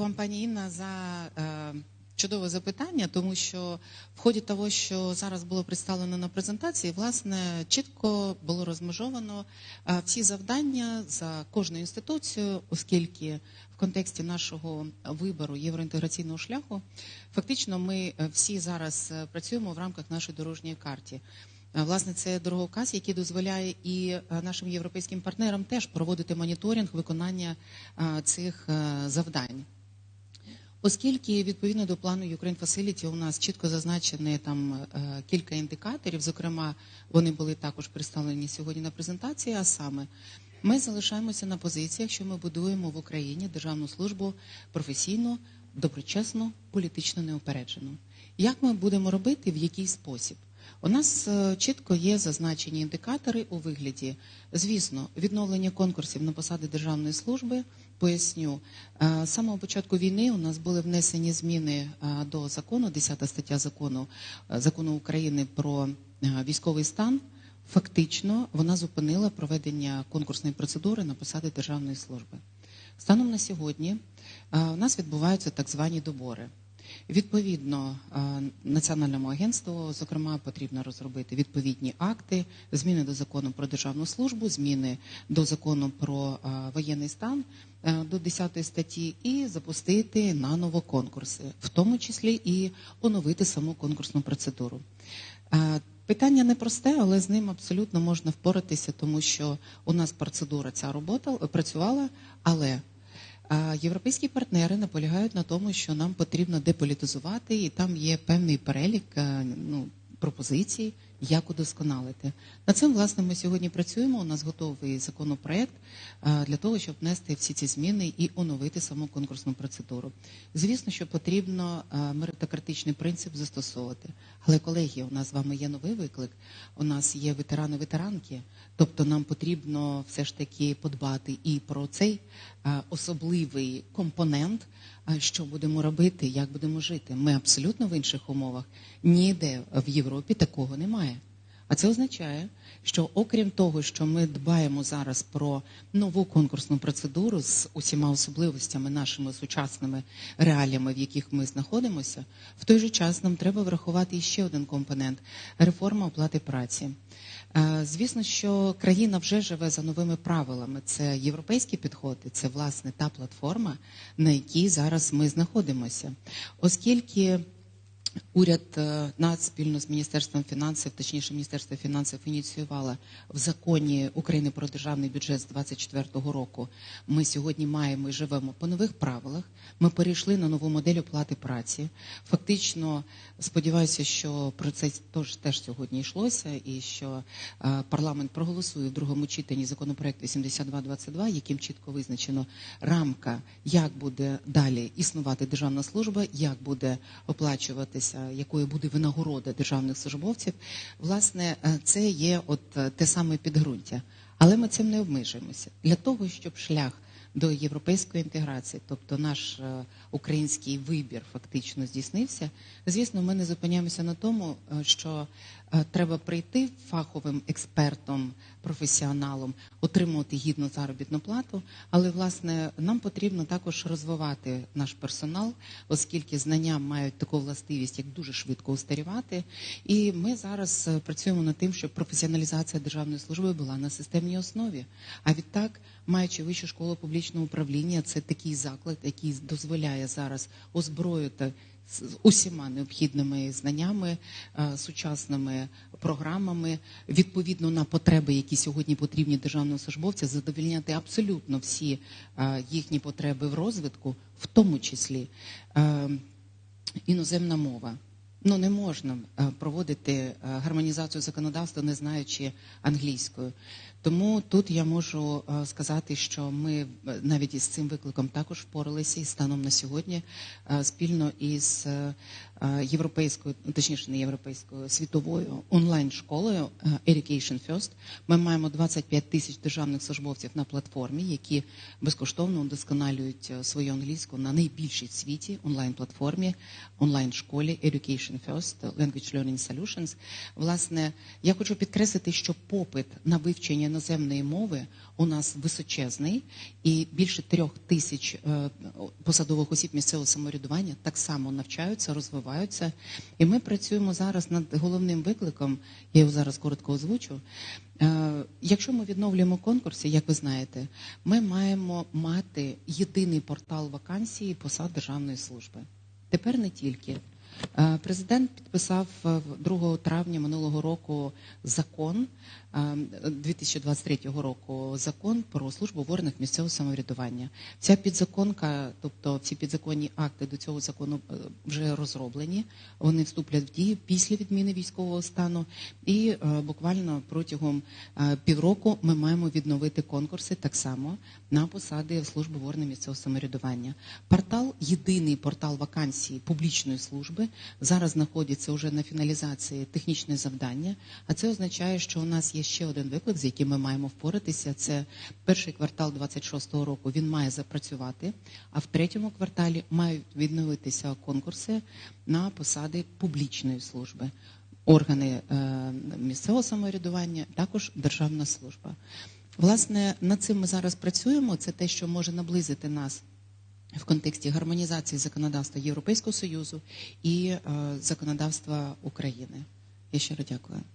вам, пані Інна, за е, чудове запитання, тому що в ході того, що зараз було представлено на презентації, власне, чітко було розмежовано е, всі завдання за кожну інституцію, оскільки в контексті нашого вибору євроінтеграційного шляху фактично ми е, всі зараз е, працюємо в рамках нашої дорожньої карті. Е, Власне, це дороговказ, який дозволяє і нашим європейським партнерам теж проводити моніторинг виконання цих завдань. Оскільки відповідно до плану Ukraine Facility у нас чітко зазначені там е, кілька індикаторів, зокрема, вони були також представлені сьогодні на презентації. А саме, ми залишаємося на позиціях, що ми будуємо в Україні державну службу професійно, доброчесно, політично неупереджену. Як ми будемо робити, в який спосіб? У нас е, чітко є зазначені індикатори у вигляді, звісно, відновлення конкурсів на посади державної служби. Поясню, Е, з самого початку війни у нас були внесені зміни е, до закону, 10 стаття закону е, закону України про військовий стан. Фактично, вона зупинила проведення конкурсної процедури на посади державної служби. Станом на сьогодні у нас відбуваються так звані добори. Відповідно, е, національному агентству, зокрема, потрібно розробити відповідні акти, зміни до закону про державну службу, зміни до закону про е, воєнний стан е, до 10 статті, і запустити наново конкурси, в тому числі і оновити саму конкурсну процедуру. Питання непросте, але з ним абсолютно можна впоратися, тому що у нас процедура ця робота працювала, але європейські партнери наполягають на тому, що нам потрібно деполітизувати, і там є певний перелік е, ну, пропозицій, як удосконалити. Над цим, власне, ми сьогодні працюємо. У нас готовий законопроект е, для того, щоб внести всі ці зміни і оновити саму конкурсну процедуру. Звісно, що потрібно е, меритократичний принцип застосовувати. Але, колеги, у нас з вами є новий виклик. У нас є ветерани-ветеранки, тобто нам потрібно все ж таки подбати і про цей е, особливий компонент, що будемо робити, як будемо жити. Ми абсолютно в інших умовах. Ніде в Європі такого немає. А це означає, що окрім того, що ми дбаємо зараз про нову конкурсну процедуру з усіма особливостями нашими сучасними реаліями, в яких ми знаходимося, в той же час нам треба врахувати ще один компонент реформа оплати праці. Е, Звісно, що країна вже живе за новими правилами. Це європейські підходи, це власне та платформа, на якій зараз ми знаходимося, оскільки. Уряд е, НАЦ спільно з міністерством фінансів, точніше, міністерство фінансів ініціювало в законі України про державний бюджет з 2024 року. Ми сьогодні маємо і живемо по нових правилах. Ми перейшли на нову модель оплати праці. Фактично, сподіваюся, що про це теж, теж сьогодні йшлося, і що е, парламент проголосує в другому читанні законопроект 8222, яким чітко визначено рамка, як буде далі існувати державна служба, як буде оплачуватися, якою буде винагорода державних службовців. Власне, е, це є от е, те саме підґрунтя. Але ми цим не обмежуємося для того, щоб шлях до європейської інтеграції, тобто наш е, український вибір фактично здійснився. Звісно, ми не зупиняємося на тому, що треба прийти фаховим експертом, професіоналом, отримувати гідну заробітну плату. Але власне нам потрібно також розвивати наш персонал, оскільки знання мають таку властивість, як дуже швидко устарівати. І ми зараз е, працюємо над тим, щоб професіоналізація державної служби була на системній основі. А відтак, маючи вищу школу публічного управління, це такий заклад, який дозволяє зараз озброїти з усіма необхідними знаннями, е, сучасними програмами, відповідно на потреби, які сьогодні потрібні державного службовця, задовільняти абсолютно всі е, їхні потреби в розвитку, в тому числі е, іноземна мова. Ну не можна е, проводити е, гармонізацію законодавства, не знаючи англійською. Тому тут я можу е, сказати, що ми навіть із цим викликом також впоралися і станом на сьогодні спільно із європейською, точніше не європейською світовою онлайн школою Education First. Ми маємо 25 тисяч державних службовців на платформі, які безкоштовно удосконалюють свою англійську на найбільшій в світі онлайн платформі, онлайн школі Education First Language Learning Solutions. Власне, я хочу підкреслити, що попит на вивчення іноземної мови у нас височезний, і більше трьох тисяч е, посадових осіб місцевого самоврядування так само навчаються, розвиваються. І ми працюємо зараз над головним викликом. Я його зараз коротко озвучу. Е, Якщо ми відновлюємо конкурси, як ви знаєте, ми маємо мати єдиний портал вакансії посад державної служби. Тепер не тільки. Е, Президент підписав е, 2 травня минулого року закон е, 2023 року закон про службу в органах місцевого самоврядування. Ця підзаконка, тобто ці підзаконні акти до цього закону е, вже розроблені. Вони вступлять в дію після відміни військового стану. І е, буквально протягом е, півроку ми маємо відновити конкурси так само на посади в службу в органах місцевого самоврядування. Портал єдиний портал вакансій публічної служби зараз знаходиться вже на фіналізації технічне завдання. А це означає, що у нас є ще один виклик, з яким ми маємо впоратися. Це перший квартал 26-го року. Він має запрацювати. А в третьому кварталі мають відновитися конкурси на посади публічної служби. Органи е, місцевого самоврядування, також державна служба. Власне, над цим ми зараз працюємо. Це те, що може наблизити нас в контексті гармонізації законодавства Європейського Союзу і е, законодавства України. Я щиро дякую.